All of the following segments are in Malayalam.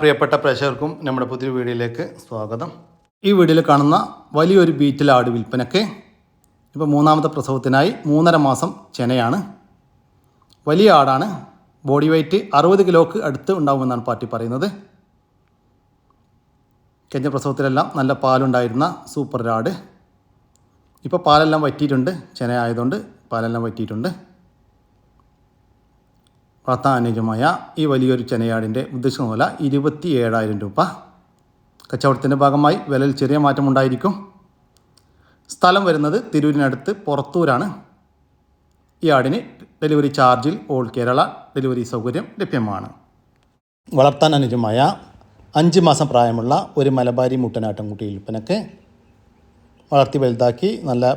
പ്രിയപ്പെട്ട പ്രേക്ഷകർക്കും നമ്മുടെ പുതിയ വീഡിയോയിലേക്ക് സ്വാഗതം. ഈ വീഡിയോയിൽ കാണുന്ന വലിയൊരു ബീറ്റിൽ ആട് വിൽപ്പനയ്ക്ക് ഇപ്പോൾ മൂന്നാമത്തെ പ്രസവത്തിനായി മൂന്നര മാസം ചെനയാണ്. വലിയ ആടാണ്. ബോഡി വെയ്റ്റ് അറുപത് കിലോക്ക് അടുത്ത് ഉണ്ടാകുമെന്നാണ് പാർട്ടി പറയുന്നത്. കഴിഞ്ഞ പ്രസവത്തിലെല്ലാം നല്ല പാലുണ്ടായിരുന്ന സൂപ്പർ ആട്. ഇപ്പോൾ പാലെല്ലാം വറ്റിയിട്ടുണ്ട്. ചെന ആയതുകൊണ്ട് പാലെല്ലാം വറ്റിയിട്ടുണ്ട്. അനുയോജ്യമായ ഈ വലിയൊരു ചെനയാടിന്റെ ഉദ്ദേശിക്കുന്ന വില ഇരുപത്തി ഏഴായിരം രൂപ. കച്ചവടത്തിന്റെ ഭാഗമായി വിലയിൽ ചെറിയ മാറ്റമുണ്ടായിരിക്കും സ്ഥലം വരുന്നത് തിരൂരിനടുത്ത് പുറത്തൂരാണ്. ഈ ആടിന് ഡെലിവറി ചാർജിൽ ഓൾ കേരള ഡെലിവറി സൗകര്യം ലഭ്യമാണ്. വളർത്താൻ അനുജമായ അഞ്ച് മാസം പ്രായമുള്ള ഒരു മലബാരി മുട്ടനാട്ടൻകുട്ടി വിൽപ്പനക്ക് വളർത്തി വലുതാക്കി നല്ല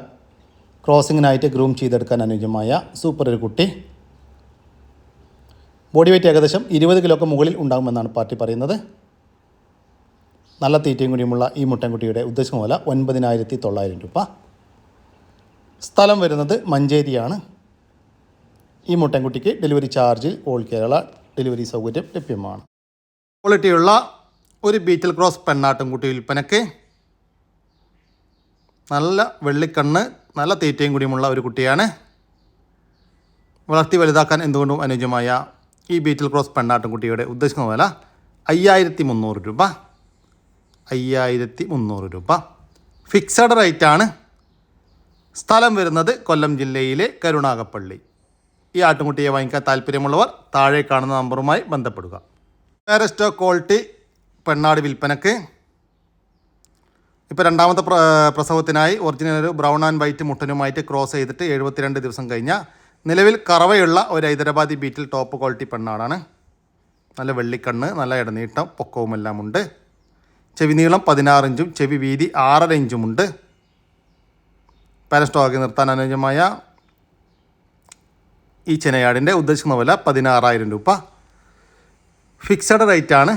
ക്രോസിങ്ങിനായിട്ട് ഗ്രൂം ചെയ്തെടുക്കാൻ അനുജമായ സൂപ്പർ ഒരു കുട്ടി. ബോഡി വെയ്റ്റ് ഏകദേശം ഇരുപത് കിലോക്ക് മുകളിൽ ഉണ്ടാകുമെന്നാണ് പാർട്ടി പറയുന്നത്. നല്ല തീറ്റയും കൂടിയുമുള്ള ഈ മുട്ടൻകുട്ടിയുടെ ഉദ്ദേശം വില ഒൻപതിനായിരത്തി തൊള്ളായിരം രൂപ. സ്ഥലം വരുന്നത് മഞ്ചേരിയാണ്. ഈ മുട്ടൻകുട്ടിക്ക് ഡെലിവറി ചാർജിൽ ഓൾ കേരള ഡെലിവറി സൗകര്യം ലഭ്യമാണ്. ക്വാളിറ്റിയുള്ള ഒരു ബീറ്റൽ ക്രോസ് പെണ്ണാട്ടുംകുട്ടി വിൽപ്പനയ്ക്ക് നല്ല വെള്ളിക്കണ്ണ് നല്ല തീറ്റയും കൂടിയുമുള്ള ഒരു കുട്ടിയാണ്. വളർത്തി വലുതാക്കാൻ എന്തുകൊണ്ടും അനുയോജ്യമായ ഈ ബീറ്റിൽ ക്രോസ് പെണ്ണാട്ടുംകുട്ടിയുടെ ഉദ്ദേശിക്കുന്ന വില അയ്യായിരത്തി മുന്നൂറ് രൂപ. അയ്യായിരത്തി മുന്നൂറ് രൂപ ഫിക്സഡ് റേറ്റാണ് സ്ഥലം വരുന്നത് കൊല്ലം ജില്ലയിലെ കരുണാകപ്പള്ളി ഈ ആട്ടുംകുട്ടിയെ വാങ്ങിക്കാൻ താല്പര്യമുള്ളവർ താഴെ കാണുന്ന നമ്പറുമായി ബന്ധപ്പെടുക. വേറെ സ്റ്റോക്ക് ക്വാളിറ്റി പെണ്ണാട് വിൽപ്പനക്ക്. ഇപ്പോൾ രണ്ടാമത്തെ പ്ര പ്രസവത്തിനായി ഒറിജിനൽ ഒരു ബ്രൗൺ ആൻഡ് വൈറ്റ് മുട്ടനുമായിട്ട് ക്രോസ് ചെയ്തിട്ട് എഴുപത്തിരണ്ട് ദിവസം കഴിഞ്ഞ നിലവിൽ കറവയുള്ള ഒരു ഹൈദരാബാദി ബീറ്റിൽ ടോപ്പ് ക്വാളിറ്റി പെണ്ണാടാണ് നല്ല വെള്ളിക്കണ്ണ് നല്ല ഇടനീട്ടം പൊക്കവുമെല്ലാം ഉണ്ട് ചെവി നീളം പതിനാറ് ഇഞ്ചും ചെവി വീതി ആറര ഇഞ്ചുമുണ്ട് പാരസ്റ്റോക്കി നിർത്താൻ അനുയോജ്യമായ ഈ ചെനയാടിന്റെ ഉദ്ദേശിക്കുന്ന വില പതിനാറായിരം രൂപ. ഫിക്സഡ് റേറ്റാണ്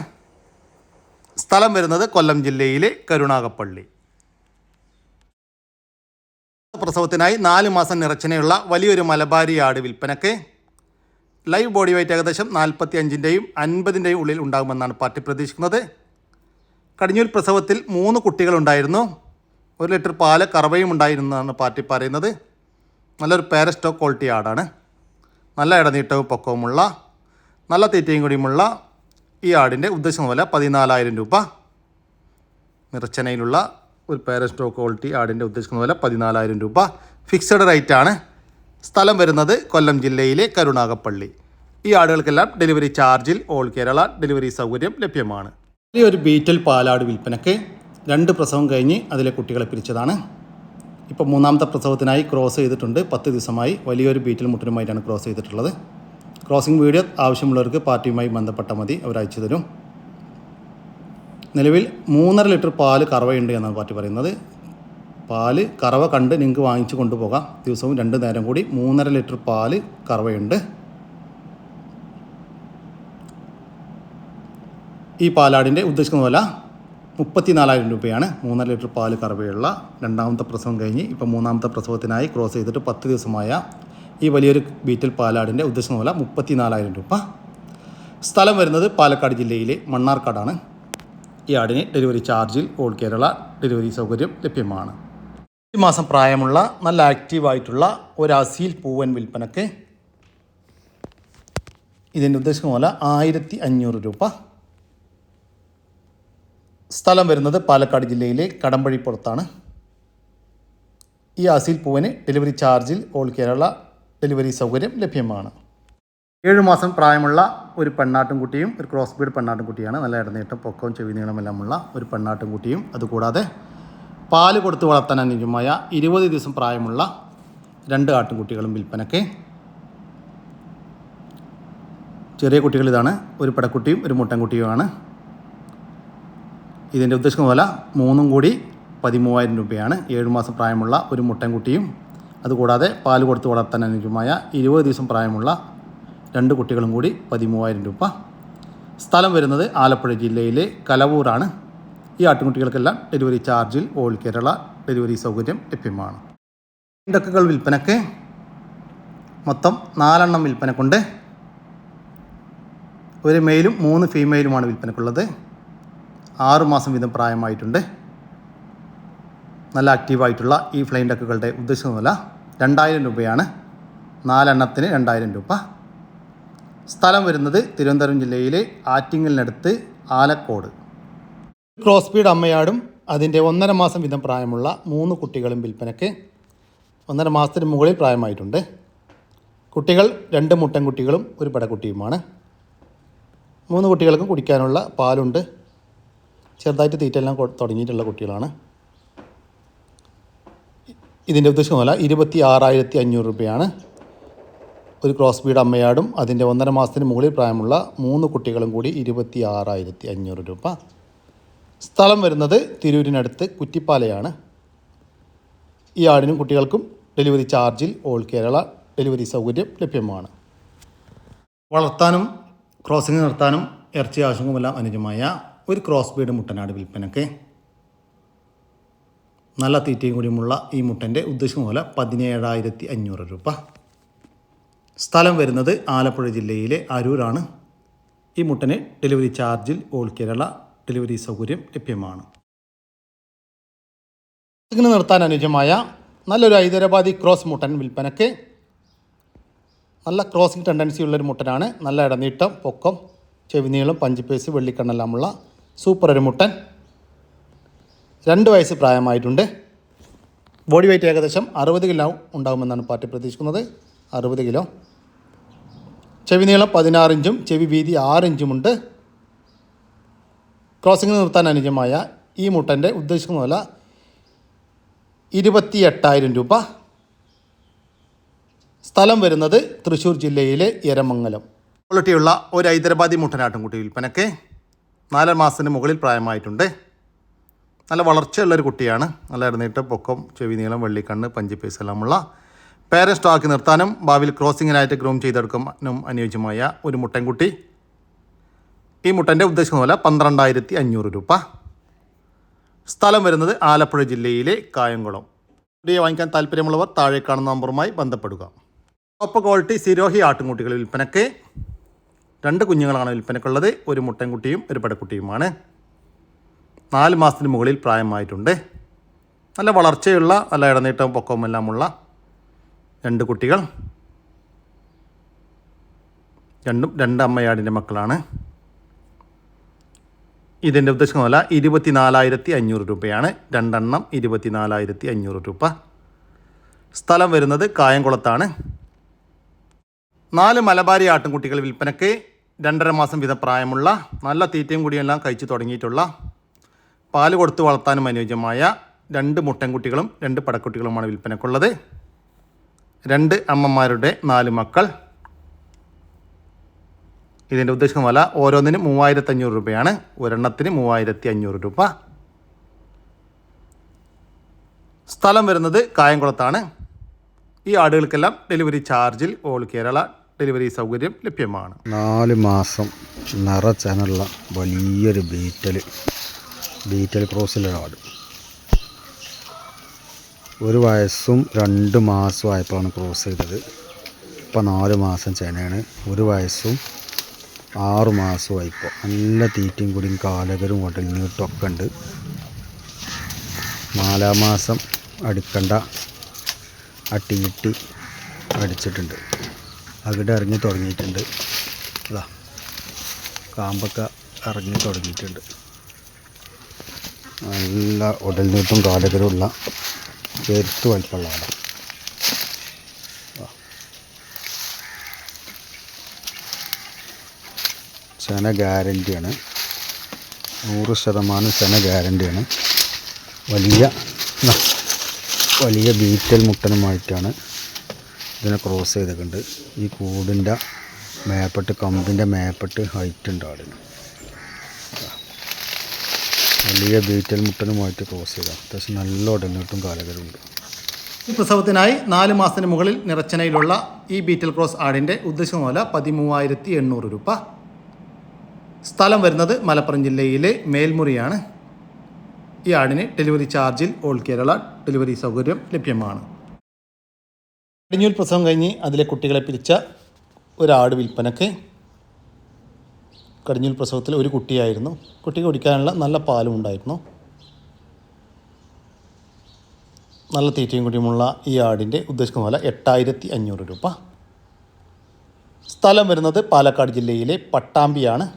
സ്ഥലം വരുന്നത് കൊല്ലം ജില്ലയിലെ കരുണാകപ്പള്ളി. പ്രസവത്തിനായി നാല് മാസം നിറച്ചനെയുള്ള വലിയൊരു മലബാരി ആട് വിൽപ്പനക്ക് ലൈവ് ബോഡി വെയിറ്റ് ഏകദേശം നാൽപ്പത്തി അഞ്ചിന്റെയും അൻപതിന്റെയും ഉള്ളിൽ ഉണ്ടാകുമെന്നാണ് പാർട്ടി പ്രതീക്ഷിക്കുന്നത്. കടിഞ്ഞൂൽ പ്രസവത്തിൽ മൂന്ന് കുട്ടികളുണ്ടായിരുന്നു. ഒരു ലിറ്റർ പാൽ കറവയും ഉണ്ടായിരുന്നതാണ് പാർട്ടി പറയുന്നത്. നല്ലൊരു പാരസ്റ്റോ ക്വാളിറ്റി ആടാണ്. നല്ല ഇടനീട്ടവും പൊക്കവുമുള്ള നല്ല തീറ്റയും കൂടിയുമുള്ള ഈ ആടിന്റെ ഉദ്ദേശം വില പതിനാലായിരം രൂപ നിറച്ചനയിലുള്ള ഒരു പേര സ്റ്റോക്ക് ക്വാളിറ്റി ആടിന്റെ ഉദ്ദേശിക്കുന്ന വില പതിനാലായിരം രൂപ. ഫിക്സഡ് റേറ്റ് ആണ്. സ്ഥലം വരുന്നത് കൊല്ലം ജില്ലയിലെ കരുണാകപ്പള്ളി ഈ ആടുകൾക്കെല്ലാം ഡെലിവറി ചാർജിൽ ഓൾ കേരള ഡെലിവറി സൗകര്യം ലഭ്യമാണ്. ഈ ഒരു ബീറ്റൽ പാലാട് വിൽപ്പനയ്ക്ക് രണ്ട് പ്രസവം കഴിഞ്ഞ് അതിലെ കുട്ടികളെ പിരിച്ചതാണ്. ഇപ്പോൾ മൂന്നാമത്തെ പ്രസവത്തിനായി ക്രോസ് ചെയ്തിട്ടുണ്ട്. പത്ത് ദിവസമായി വലിയൊരു ബീറ്റൽ മുട്ടനുമായിട്ടാണ് ക്രോസ് ചെയ്തിട്ടുള്ളത്. ക്രോസിംഗ് വീഡിയോ ആവശ്യമുള്ളവർക്ക് പാർട്ടിയുമായി ബന്ധപ്പെട്ടാൽ മതി. അവർ അയച്ചു തരും നിലവിൽ മൂന്നര ലിറ്റർ പാൽ കറവയുണ്ട് എന്നാണ് പാർട്ടി പറയുന്നത്. പാൽ കറവ കണ്ട് നിങ്ങൾക്ക് വാങ്ങിച്ചു കൊണ്ടുപോകാം. ദിവസവും രണ്ട് നേരം കൂടി മൂന്നര ലിറ്റർ പാൽ കറവയുണ്ട്. ഈ പാലാടിന്റെ ഉദ്ദേശിക്കുന്ന വില മുപ്പത്തിനാലായിരം രൂപയാണ്. മൂന്നര ലിറ്റർ പാൽ കറവയുള്ള രണ്ടാമത്തെ പ്രസവം കഴിഞ്ഞ് ഇപ്പോൾ മൂന്നാമത്തെ പ്രസവത്തിനായി ക്രോസ് ചെയ്തിട്ട് പത്ത് ദിവസമായ ഈ വലിയൊരു ബീറ്റൽ പാലാടിന്റെ ഉദ്ദേശിക്കുന്ന വില മുപ്പത്തിനാലായിരം രൂപ. സ്ഥലം വരുന്നത് പാലക്കാട് ജില്ലയിലെ മണ്ണാർക്കാടാണ്. ആടിന് ഡെലിവറി ചാർജിൽ ഓൾ കേരള ഡെലിവറി സൗകര്യം ലഭ്യമാണ്. ഈ മാസം പ്രായമുള്ള നല്ല ആക്റ്റീവായിട്ടുള്ള ഒരു അസീൽ പൂവൻ വിൽപ്പനക്ക് ഇതിന്റെ ഉദ്ദേശിക്കുന്ന പോലെ ആയിരത്തി അഞ്ഞൂറ് രൂപ. സ്ഥലം വരുന്നത് പാലക്കാട് ജില്ലയിലെ കടമ്പഴിപ്പുറത്താണ്. ഈ അസീൽ പൂവിന് ഡെലിവറി ചാർജിൽ ഓൾ കേരള ഡെലിവറി സൗകര്യം ലഭ്യമാണ്. ഏഴ് മാസം പ്രായമുള്ള ഒരു പെണ്ണാട്ടുംകുട്ടിയും ഒരു ക്രോസ് ബീഡ് പെണ്ണാട്ടുംകുട്ടിയാണ്. നല്ല ഇടനീട്ടം പൊക്കവും ചെവി നീളമെല്ലാമുള്ള ഒരു പെണ്ണാട്ടുംകുട്ടിയും അതുകൂടാതെ പാൽ കൊടുത്ത് വളർത്താൻ അനുയോജ്യമായ ഇരുപത് ദിവസം പ്രായമുള്ള രണ്ട് ആട്ടുംകുട്ടികളും വിൽപ്പനയ്ക്ക്. ചെറിയ കുട്ടികൾ ഇതാണ് ഒരു പടക്കുട്ടിയും ഒരു മുട്ടൻകുട്ടിയുമാണ്. ഇതിന്റെ ഉദ്ദേശിക്കുന്ന വില മൂന്നും കൂടി പതിമൂവായിരം രൂപയാണ്. ഏഴ് മാസം പ്രായമുള്ള ഒരു മുട്ടൻകുട്ടിയും അതുകൂടാതെ പാൽ കൊടുത്ത് വളർത്താൻ അനുയോജ്യമായ ഇരുപത് ദിവസം പ്രായമുള്ള രണ്ട് കുട്ടികളും കൂടി പതിമൂവായിരം രൂപ. സ്ഥലം വരുന്നത് ആലപ്പുഴ ജില്ലയിലെ കലവൂരാണ്. ഈ ആട്ടുകുട്ടികൾക്കെല്ലാം ഡെലിവറി ചാർജിൽ ഓൾ കേരള ഡെലിവറി സൗകര്യം ലഭ്യമാണ്. ഇടക്കകൾ വിൽപ്പനക്ക് മൊത്തം നാലെണ്ണം വിൽപ്പനക്കുണ്ട്. ഒരു മെയിലും മൂന്ന് ഫീമെയിലുമാണ് വിൽപ്പനക്കുള്ളത്. ആറുമാസം വീതം പ്രായമായിട്ടുണ്ട്. നല്ല ആക്റ്റീവായിട്ടുള്ള ഈ ഫ്ലൈൻ ഡക്കുകളുടെ ഉദ്ദേശിക്കുന്ന രണ്ടായിരം രൂപയാണ്. നാലെണ്ണത്തിന് രണ്ടായിരം രൂപ. സ്ഥലം വരുന്നത് തിരുവനന്തപുരം ജില്ലയിലെ ആറ്റിങ്ങലിനടുത്ത് ആലക്കോട്. ക്രോസ്പീഡ് അമ്മയാടും അതിന്റെ ഒന്നര മാസം വീതം പ്രായമുള്ള മൂന്ന് കുട്ടികളും വിൽപ്പനയ്ക്ക് ഒന്നര മാസത്തിന് മുകളിൽ പ്രായമായിട്ടുണ്ട്. കുട്ടികൾ രണ്ട് മുട്ടൻ കുട്ടികളും ഒരു പടക്കുട്ടിയുമാണ്. മൂന്ന് കുട്ടികൾക്കും കുടിക്കാനുള്ള പാലുണ്ട്. ചെറുതായിട്ട് തീറ്റെല്ലാം കൊ- തുടങ്ങിയിട്ടുള്ള കുട്ടികളാണ്. ഇതിന്റെ ഉദ്ദേശം പോലെ ഇരുപത്തി ആറായിരത്തി അഞ്ഞൂറ് രൂപയാണ്. ഒരു ക്രോസ് ബീഡ് അമ്മയാടും അതിന്റെ ഒന്നര മാസത്തിന് മുകളിൽ പ്രായമുള്ള മൂന്ന് കുട്ടികളും കൂടി ഇരുപത്തി ആറായിരത്തി അഞ്ഞൂറ് രൂപ. സ്ഥലം വരുന്നത് തിരൂരിനടുത്ത് കുറ്റിപ്പാലയാണ്. ഈ ആടിനും കുട്ടികൾക്കും ഡെലിവറി ചാർജിൽ ഓൾ കേരള ഡെലിവറി സൗകര്യം ലഭ്യമാണ്. വളർത്താനും ക്രോസിംഗ് നടത്താനും ഇറച്ചി ആവശ്യങ്ങളുമെല്ലാം അനുജമായ ഒരു ക്രോസ് ബീഡ് മുട്ടനാട് വിൽപ്പനക്ക്. നല്ല തീറ്റയും കൂടിയുമുള്ള ഈ മുട്ടന്റെ ഉദ്ദേശം പോലെ പതിനേഴായിരത്തി അഞ്ഞൂറ് രൂപ. സ്ഥലം വരുന്നത് ആലപ്പുഴ ജില്ലയിലെ അരൂരാണ്. ഈ മുട്ടന് ഡെലിവറി ചാർജിൽ ഓൾ കേരള ഡെലിവറി സൗകര്യം ലഭ്യമാണ്. ഇങ്ങനെ നിർത്താൻ അനുയോജ്യമായ നല്ലൊരു ഹൈദരാബാദി ക്രോസ് മുട്ടൻ വിൽപ്പനയ്ക്ക് നല്ല ക്രോസിംഗ് ടെൻഡൻസി ഉള്ളൊരു മുട്ടനാണ്. നല്ല ഇടനീട്ടം പൊക്കം ചെവിനീളം പഞ്ചിപ്പേസ് വെള്ളിക്കണ്ണെല്ലാമുള്ള സൂപ്പർ ഒരു മുട്ടൻ. രണ്ട് വയസ്സ് പ്രായമായിട്ടുണ്ട്. ബോഡി വെയിറ്റ് ഏകദേശം അറുപത് കിലോ ഉണ്ടാകുമെന്നാണ് പാർട്ടി പ്രതീക്ഷിക്കുന്നത്. അറുപത് കിലോ. ചെവി നീളം പതിനാറിഞ്ചും ചെവി വീതി ആറിഞ്ചുമുണ്ട് ക്രോസിംഗ് നിർത്താൻ അനുജമായ ഈ മുട്ടന്റെ ഉദ്ദേശിക്കുന്ന വില ഇരുപത്തി എട്ടായിരം രൂപ. സ്ഥലം വരുന്നത് തൃശ്ശൂർ ജില്ലയിലെ എരമംഗലം. ക്വാളിറ്റിയുള്ള ഒരു ഹൈദരാബാദി മുട്ടനാട്ടുംകുട്ടി വിൽപ്പനയ്ക്ക് നാല് മാസത്തിന് മുകളിൽ പ്രായമായിട്ടുണ്ട്. നല്ല വളർച്ചയുള്ളൊരു കുട്ടിയാണ്. നല്ല ഇടനീട്ടം പൊക്കം ചെവി നീളം വെള്ളിക്കണ്ണ് പഞ്ചിപ്പേസ് എല്ലാമുള്ള പേരെ സ്റ്റോക്ക് നിർത്താനും ഭാവിയിൽ ക്രോസിങ്ങിനായിട്ട് ഗ്രൂം ചെയ്തെടുക്കാനും അനുയോജ്യമായ ഒരു മുട്ടൻകുട്ടി. ഈ മുട്ടന്റെ ഉദ്ദേശിക്കുന്ന പോലെ പന്ത്രണ്ടായിരത്തി അഞ്ഞൂറ് രൂപ. സ്ഥലം വരുന്നത് ആലപ്പുഴ ജില്ലയിലെ കായംകുളം. കുട്ടിയെ വാങ്ങിക്കാൻ താല്പര്യമുള്ളവർ താഴെ കാണുന്ന നമ്പറുമായി ബന്ധപ്പെടുക. ടോപ്പ് ക്വാളിറ്റി സിരോഹി ആട്ടുംകുട്ടികൾ വിൽപ്പനയ്ക്ക് രണ്ട് കുഞ്ഞുങ്ങളാണ് വിൽപ്പനക്കുള്ളത് ഒരു മുട്ടൻകുട്ടിയും ഒരു പടക്കുട്ടിയുമാണ് നാല് മാസത്തിന് മുകളിൽ പ്രായമായിട്ടുണ്ട്. നല്ല വളർച്ചയുള്ള നല്ല ഇടനീട്ടവും പൊക്കവും എല്ലാമുള്ള രണ്ട് കുട്ടികൾ. രണ്ടും രണ്ട് അമ്മയാടിന്റെ മക്കളാണ്. ഇതിന്റെ ഉദ്ദേശം വില ഇരുപത്തി നാലായിരത്തി അഞ്ഞൂറ് രൂപയാണ്. രണ്ടെണ്ണം ഇരുപത്തി നാലായിരത്തി അഞ്ഞൂറ് രൂപ. സ്ഥലം വരുന്നത് കായംകുളത്താണ്. നാല് മലബാരി ആട്ടിൻകുട്ടികൾ വിൽപ്പനയ്ക്ക് രണ്ടര മാസം വീതം പ്രായമുള്ള നല്ല തീറ്റയും കൂടിയെല്ലാം കഴിച്ചു തുടങ്ങിയിട്ടുള്ള പാൽ കൊടുത്ത് വളർത്താനും അനുയോജ്യമായ രണ്ട് മുട്ടൻകുട്ടികളും രണ്ട് പടക്കുട്ടികളുമാണ് വിൽപ്പനക്കുള്ളത് രണ്ട് അമ്മമാരുടെ നാല് മക്കൾ. ഇതിന്റെ ഉദ്ദേശം വില ഓരോന്നിനും മൂവായിരത്തി അഞ്ഞൂറ് രൂപയാണ്. ഒരെണ്ണത്തിന് മൂവായിരത്തി അഞ്ഞൂറ് രൂപ. സ്ഥലം വരുന്നത് കായംകുളത്താണ്. ഈ ആടുകൾക്കെല്ലാം ഡെലിവറി ചാർജിൽ ഓൾ കേരള ഡെലിവറി സൗകര്യം ലഭ്യമാണ്. നാല് മാസം നിറച്ചനുള്ള വലിയൊരു ബീറ്റൽ ബീറ്റൽ ക്രോസിലൊരാട് ഒരു വയസ്സും രണ്ട് മാസവും ആയപ്പോഴാണ് ക്രോസ് ചെയ്തത്. ഇപ്പം നാല് മാസം ചേനയാണ്. ഒരു വയസ്സും ആറ് മാസമായി ആയിപ്പോൾ നല്ല തീറ്റയും കൂടിയും കാലകരും ഉടൽ നീട്ടൊക്കെ ഉണ്ട്. നാലാം മാസം അടുക്കണ്ട ആ തീറ്റി അടിച്ചിട്ടുണ്ട്. അവിടെ ഇറങ്ങി തുടങ്ങിയിട്ടുണ്ട്. അതാ കാമ്പൊക്കെ ഇറങ്ങി തുടങ്ങിയിട്ടുണ്ട്. നല്ല ഉടൽ നീട്ടും ചെറുത്ത് വലിപ്പമുള്ള ആളാണ് ചെന ഗ്യാരന്റിയാണ് നൂറ് ശതമാനം ചെന ഗ്യാരന്റിയാണ് വലിയ വലിയ ബീറ്റൽ മുട്ടനുമായിട്ടാണ് ഇതിനെ ക്രോസ് ചെയ്തിട്ടുണ്ട് ഈ കൂടിന്റെ മേപ്പെട്ട് കമ്പിന്റെ മേപ്പെട്ട് ഹൈറ്റ് ഉണ്ട് ആടിന്. വലിയ ബീറ്റൽ മുട്ടനുമായിട്ട് ക്രോസ് ചെയ്ത. അത്യാവശ്യം നല്ല ഉടനീട്ടും കാലകരുണ്ട് ഈ പ്രസവത്തിനായി നാല് മാസത്തിന് മുകളിൽ നിറച്ചനയിലുള്ള ഈ ബീറ്റൽ ക്രോസ് ആടിന്റെ ഉദ്ദേശം വില പതിമൂവായിരത്തി എണ്ണൂറ് രൂപ. സ്ഥലം വരുന്നത് മലപ്പുറം ജില്ലയിലെ മേൽമുറിയാണ്. ഈ ആടിന് ഡെലിവറി ചാർജിൽ ഓൾ കേരള ഡെലിവറി സൗകര്യം ലഭ്യമാണ്. കടിഞ്ഞൂൽ പ്രസവം കഴിഞ്ഞ് അതിലെ കുട്ടികളെ പിരിച്ച ഒരാട് വിൽപ്പനക്ക് കടിഞ്ഞൂൽ പ്രസവത്തിൽ ഒരു കുട്ടിയായിരുന്നു. കുട്ടി കുടിക്കാനുള്ള നല്ല പാലും ഉണ്ടായിരുന്നു. നല്ല തീറ്റയും കുടിയുമുള്ള ഈ ആടിന്റെ ഉദ്ദേശിക്കുന്ന വില എട്ടായിരത്തി അഞ്ഞൂറ് രൂപ. സ്ഥലം വരുന്നത് പാലക്കാട് ജില്ലയിലെ പട്ടാമ്പിയാണ്.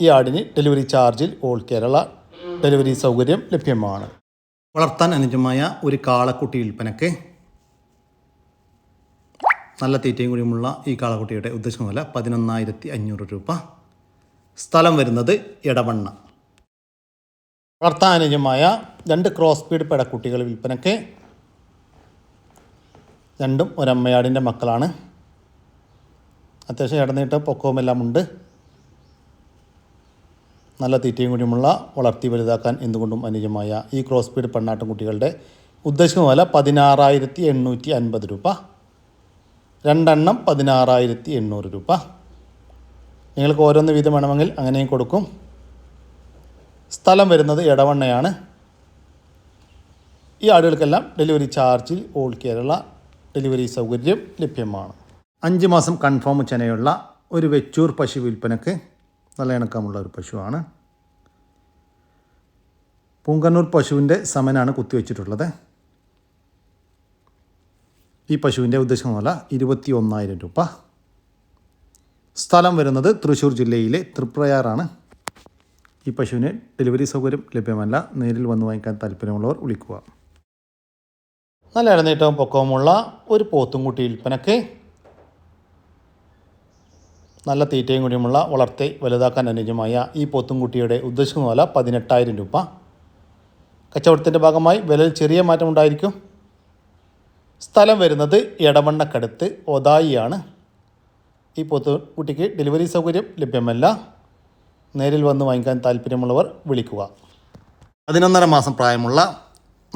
ഈ ആടിന് ഡെലിവറി ചാർജിൽ ഓൾ കേരള ഡെലിവറി സൗകര്യം ലഭ്യമാണ്. വളർത്താൻ അനുജമായ ഒരു കാളക്കുട്ടി വിൽപ്പനയ്ക്ക് നല്ല തീറ്റയും കൂടിയുമുള്ള ഈ കാളക്കുട്ടിയുടെ ഉദ്ദേശിക്കുന്ന വില പതിനൊന്നായിരത്തി അഞ്ഞൂറ് രൂപ. സ്ഥലം വരുന്നത് ഇടവണ്ണ വളർത്താനുജമായ രണ്ട് ക്രോസ് ബീഡ് പെടക്കുട്ടികൾ വിൽപ്പനയ്ക്ക് രണ്ടും ഒരമ്മയാടിന്റെ മക്കളാണ്. അത്യാവശ്യം ഇടനീട്ട പൊക്കവുമെല്ലാം ഉണ്ട്. നല്ല തീറ്റയും കൂടിയുമുള്ള വളർത്തി വലുതാക്കാൻ എന്തുകൊണ്ടും അനുജമായ ഈ ക്രോസ് ബീഡ് പെണ്ണാട്ടും കുട്ടികളുടെ ഉദ്ദേശിക്കുന്ന വില പതിനാറായിരത്തി എണ്ണൂറ്റി അൻപത് രൂപ. രണ്ടെണ്ണം പതിനാറായിരത്തി എണ്ണൂറ് രൂപ. നിങ്ങൾക്ക് ഓരോന്ന് വീതം വേണമെങ്കിൽ അങ്ങനെയും കൊടുക്കും. സ്ഥലം വരുന്നത് ഇടവണ്ണയാണ് ഈ ആടുകൾക്കെല്ലാം ഡെലിവറി ചാർജിൽ ഓൾ കേരള ഡെലിവറി സൗകര്യം ലഭ്യമാണ്. അഞ്ച് മാസം കൺഫേം ചെനയുള്ള ഒരു വെച്ചൂർ പശു വിൽപ്പനക്ക് നല്ല ഇണക്കമുള്ള ഒരു പശുവാണ്. പൂങ്കന്നൂർ പശുവിന്റെ സമനാണ് കുത്തിവെച്ചിട്ടുള്ളത്. ഈ പശുവിന്റെ ഉദ്ദേശം വില ഇരുപത്തി ഒന്നായിരം രൂപ. സ്ഥലം വരുന്നത് തൃശ്ശൂർ ജില്ലയിലെ തൃപ്രയാറാണ്. ഈ പശുവിന് ഡെലിവറി സൗകര്യം ലഭ്യമല്ല. നേരിൽ വന്ന് വാങ്ങിക്കാൻ താല്പര്യമുള്ളവർ വിളിക്കുക. നല്ല ഇടനീട്ടവും പൊക്കവുമുള്ള ഒരു പോത്തുംകുട്ടി വിൽപ്പനക്ക് നല്ല തീറ്റയും കൂടിയുമുള്ള വളർത്തെ വലുതാക്കാൻ അനുയോജ്യമായ ഈ പോത്തുംകുട്ടിയുടെ ഉദ്ദേശിക്കുന്ന വില പതിനെട്ടായിരം രൂപ. കച്ചവടത്തിന്റെ ഭാഗമായി വിലയിൽ ചെറിയ മാറ്റമുണ്ടായിരിക്കും. സ്ഥലം വരുന്നത് എടവണ്ണക്കടുത്ത് ഒതായിയാണ്. ഈ പോത്തുകുട്ടിക്ക് ഡെലിവറി സൗകര്യം ലഭ്യമല്ല. നേരിൽ വന്ന് വാങ്ങിക്കാൻ താല്പര്യമുള്ളവർ വിളിക്കുക. പതിനൊന്നര മാസം പ്രായമുള്ള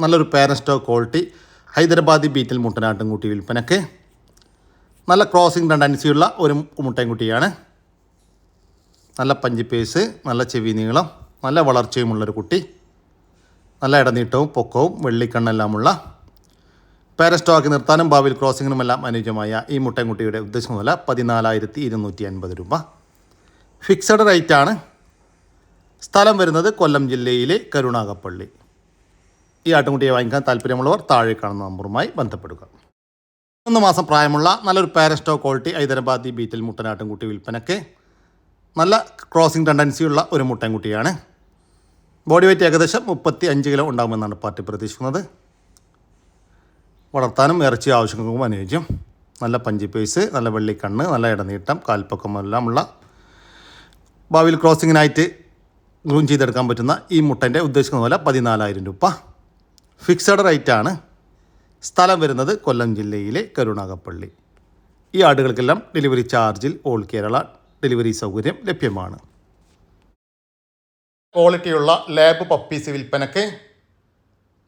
നല്ലൊരു പാരസ്റ്റോ ക്വാളിറ്റി ഹൈദരാബാദി ബീറ്റിൽ മുട്ടനാട്ടും കുട്ടി വിൽപ്പനക്ക്. നല്ല ക്രോസിംഗ് ടെൻഡൻസിയുള്ള ഒരു മുട്ടയും കുട്ടിയാണ് നല്ല പഞ്ചിപ്പേസ് നല്ല ചെവി നീളം നല്ല വളർച്ചയുമുള്ളൊരു കുട്ടി. നല്ല ഇടനീട്ടവും പൊക്കവും വെള്ളിക്കണ്ണെല്ലാമുള്ള പാരസ്റ്റോക്കി നിർത്താനും ഭാവിയിൽ ക്രോസിങ്ങിനുമെല്ലാം അനുയോജ്യമായ ഈ മുട്ടൻകുട്ടിയുടെ ഉദ്ദേശം വില പതിനാലായിരത്തി ഇരുന്നൂറ്റി അൻപത് രൂപ ഫിക്സഡ് റേറ്റാണ് സ്ഥലം വരുന്നത് കൊല്ലം ജില്ലയിലെ കരുണാകപ്പള്ളി. ഈ ആട്ടുംകുട്ടിയെ വാങ്ങിക്കാൻ താല്പര്യമുള്ളവർ താഴെ കാണുന്ന നമ്പറുമായി ബന്ധപ്പെടുക. മൂന്ന് മാസം പ്രായമുള്ള നല്ലൊരു പാരസ്റ്റോ ക്വാളിറ്റി ഹൈദരാബാദി ബീറ്റിൽ മുട്ടനാട്ടുംകുട്ടി വിൽപ്പനയ്ക്ക് നല്ല ക്രോസിംഗ് ടെൻഡൻസിയുള്ള ഒരു മുട്ടൻകുട്ടിയാണ്. ബോഡി വെയിറ്റ് ഏകദേശം മുപ്പത്തി അഞ്ച് കിലോ ഉണ്ടാകുമെന്നാണ് പാർട്ടി പ്രതീക്ഷിക്കുന്നത്. വളർത്താനും ഇറച്ചി ആവശ്യങ്ങൾക്കും അനുയോജ്യം. നല്ല പഞ്ചിപ്പേസ് നല്ല വെള്ളിക്കണ്ണ് നല്ല ഇടനീട്ടം കാൽപ്പക്കമെല്ലാമുള്ള ഭാവിയിൽ ക്രോസിങ്ങിനായിട്ട് ഗ്രൂം ചെയ്തെടുക്കാൻ പറ്റുന്ന ഈ മുട്ടന്റെ ഉദ്ദേശിക്കുന്ന പോലെ പതിനാലായിരം രൂപ. ഫിക്സഡ് റേറ്റാണ്. സ്ഥലം വരുന്നത് കൊല്ലം ജില്ലയിലെ കരുണാകപ്പള്ളി. ഈ ആടുകൾക്കെല്ലാം ഡെലിവറി ചാർജിൽ ഓൾ കേരള ഡെലിവറി സൗകര്യം ലഭ്യമാണ്. ക്വാളിറ്റിയുള്ള ലാബ് പപ്പീസ് വിൽപ്പനക്ക്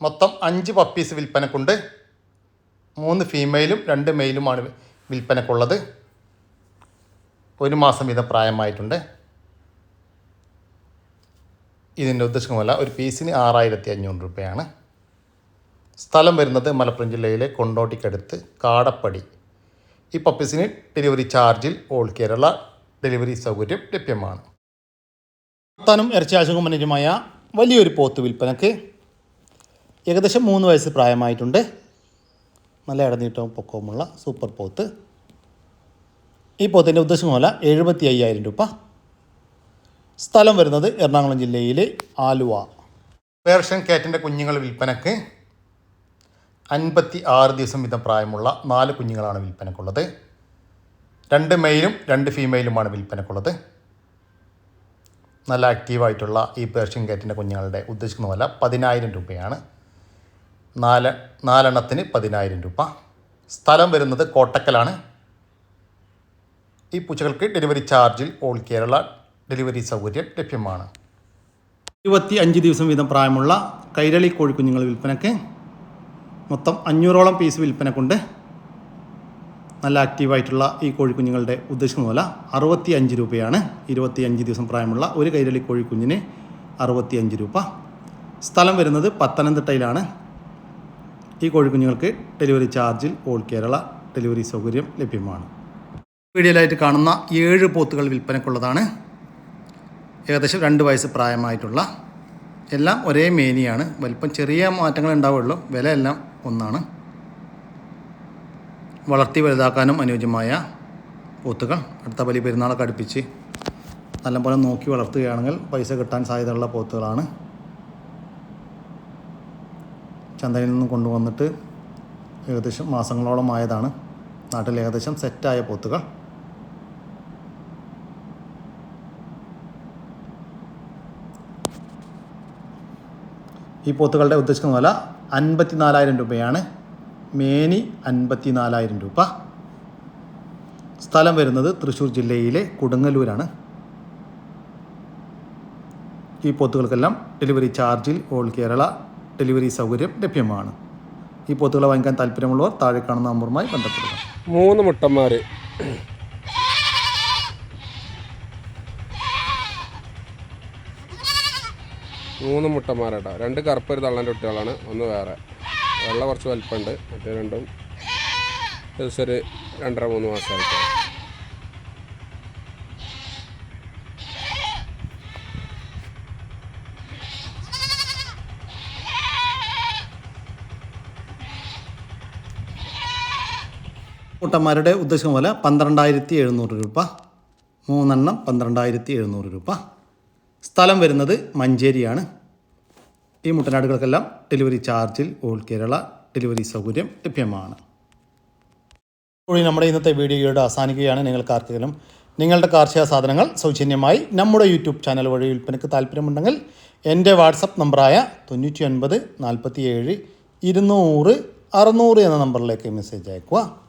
മൊത്തം അഞ്ച് പപ്പീസ് വിൽപ്പനക്കുണ്ട്. മൂന്ന് ഫീമെയിലും രണ്ട് മെയിലുമാണ് വിൽപ്പനക്കുള്ളത്. ഒരു മാസം വീതം പ്രായമായിട്ടുണ്ട്. ഇതിന്റെ ഉദ്ദേശമല്ല ഒരു പീസിന് ആറായിരത്തി അഞ്ഞൂറ് രൂപയാണ്. സ്ഥലം വരുന്നത് മലപ്പുറം ജില്ലയിലെ കൊണ്ടോട്ടിക്കടുത്ത് കാടപ്പടി. ഈ പപ്പീസിന് ഡെലിവറി ചാർജിൽ ഓൾ കേരള ഡെലിവറി സൗകര്യം ലഭ്യമാണ്. നടത്താനും ഇറച്ചി ആശുപനുമായ വലിയൊരു പോത്ത് വിൽപ്പനക്ക് ഏകദേശം മൂന്ന് വയസ്സ് പ്രായമായിട്ടുണ്ട്. നല്ല ഇടനീട്ടവും പൊക്കവുമുള്ള സൂപ്പർ പോത്ത്. ഈ പോത്തിന്റെ ഉദ്ദേശം പോലെ എഴുപത്തി അയ്യായിരം രൂപ. സ്ഥലം വരുന്നത് എറണാകുളം ജില്ലയിലെ ആലുവ. പേർഷ്യൻ കാറ്റിന്റെ കുഞ്ഞുങ്ങൾ വിൽപ്പനക്ക് അൻപത്തി ആറ് ദിവസം വീതം പ്രായമുള്ള നാല് കുഞ്ഞുങ്ങളാണ് വിൽപ്പനക്കുള്ളത്. രണ്ട് മെയിലും രണ്ട് ഫീമെയിലുമാണ് വിൽപ്പനക്കുള്ളത്. നല്ല ആക്റ്റീവായിട്ടുള്ള ഈ പേർഷ്യൻ കാറ്റിന്റെ കുഞ്ഞുങ്ങളുടെ ഉദ്ദേശിക്കുന്ന വില പതിനായിരം രൂപയാണ്. നാല് നാലെണ്ണത്തിന് പതിനായിരം രൂപ. സ്ഥലം വരുന്നത് കോട്ടക്കലാണ്. ഈ പൂച്ചകൾക്ക് ഡെലിവറി ചാർജിൽ ഓൾ കേരള ഡെലിവറി സൗകര്യം ലഭ്യമാണ്. ഇരുപത്തി അഞ്ച് ദിവസം വീതം പ്രായമുള്ള കൈരളി കോഴിക്കുഞ്ഞുങ്ങൾ വിൽപ്പനയ്ക്ക് മൊത്തം അഞ്ഞൂറോളം പീസ് വിൽപ്പനക്കുണ്ട് നല്ല ആക്റ്റീവായിട്ടുള്ള ഈ കോഴിക്കുഞ്ഞുങ്ങളുടെ ഉദ്ദേശിക്കുന്ന പോലെ അറുപത്തി അഞ്ച് രൂപയാണ് ഇരുപത്തി അഞ്ച് ദിവസം പ്രായമുള്ള ഒരു കൈരളി കോഴിക്കുഞ്ഞിന് അറുപത്തി അഞ്ച് രൂപ. സ്ഥലം വരുന്നത് പത്തനംതിട്ടയിലാണ്. ഈ കോഴിക്കുഞ്ഞുങ്ങൾക്ക് ഡെലിവറി ചാർജിൽ ഓൾ കേരള ഡെലിവറി സൗകര്യം ലഭ്യമാണ്. വീഡിയോയിലായിട്ട് കാണുന്ന ഏഴ് പോത്തുകൾ വിൽപ്പനക്കുള്ളതാണ് ഏകദേശം രണ്ട് വയസ്സ് പ്രായമായിട്ടുള്ള എല്ലാം ഒരേ മേനിയാണ്. വലിപ്പം ചെറിയ മാറ്റങ്ങൾ ഉണ്ടാവുള്ളൂ വില എല്ലാം ഒന്നാണ്. വളർത്തി വലുതാക്കാനും അനുയോജ്യമായ പോത്തുകൾ അടുത്ത ബലി പെരുന്നാളൊക്കെ അടുപ്പിച്ച് നല്ലപോലെ നോക്കി വളർത്തുകയാണെങ്കിൽ പൈസ കിട്ടാൻ സാധ്യതയുള്ള പോത്തുകളാണ്. ചന്തയിൽ നിന്ന് കൊണ്ടുവന്നിട്ട് ഏകദേശം മാസങ്ങളോളം ആയതാണ്. നാട്ടിൽ ഏകദേശം സെറ്റായ പോത്തുകൾ. ഈ പോത്തുകളുടെ ഉദ്ദേശിക്കുന്ന വില അൻപത്തി നാലായിരം രൂപയാണ്. മേനി അൻപത്തി നാലായിരം രൂപ. സ്ഥലം വരുന്നത് തൃശ്ശൂർ ജില്ലയിലെ കൊടുങ്ങല്ലൂരാണ്. ഈ പോത്തുകൾക്കെല്ലാം ഡെലിവറി ചാർജിൽ ഓൾ കേരള ഡെലിവറി സൗകര്യം ലഭ്യമാണ്. ഈ പോത്തുകളെ വാങ്ങിക്കാൻ താല്പര്യമുള്ളവർ താഴെ കാണുന്ന നമ്പറുമായി ബന്ധപ്പെടുക. മൂന്ന് മുട്ടന്മാർ മൂന്ന് മുട്ടന്മാരാട്ടോ. രണ്ട് കറുപ്പൊരു തള്ളന്റെ കുട്ടികളാണ്. ഒന്ന് വേറെ. വെള്ള കുറച്ച് വലിപ്പമുണ്ട്. മറ്റേ രണ്ടും. ഏകദേശം ഒരു രണ്ടര മൂന്ന് മാസമായിട്ട്. മുട്ടന്മാരുടെ ഉദ്ദേശം പോലെ പന്ത്രണ്ടായിരത്തി എഴുന്നൂറ് രൂപ. മൂന്നെണ്ണം പന്ത്രണ്ടായിരത്തി എഴുന്നൂറ് രൂപ. സ്ഥലം വരുന്നത് മഞ്ചേരിയാണ്. ഈ മുട്ടനാടുകൾക്കെല്ലാം ഡെലിവറി ചാർജിൽ ഓൾ കേരള ഡെലിവറി സൗകര്യം ലഭ്യമാണ്. കൂടി നമ്മുടെ ഇന്നത്തെ വീഡിയോയുടെ അവസാനിക്കുകയാണ്. നിങ്ങൾക്ക് ആർക്കെങ്കിലും നിങ്ങളുടെ കാർഷിക സാധനങ്ങൾ സൗജന്യമായി നമ്മുടെ യൂട്യൂബ് ചാനൽ വഴി വിൽപ്പനയ്ക്ക് താല്പര്യമുണ്ടെങ്കിൽ എന്റെ വാട്സപ്പ് നമ്പറായ തൊണ്ണൂറ്റി ഒൻപത് നാൽപ്പത്തി ഏഴ് ഇരുന്നൂറ് അറുന്നൂറ് എന്ന നമ്പറിലേക്ക് മെസ്സേജ് അയക്കുക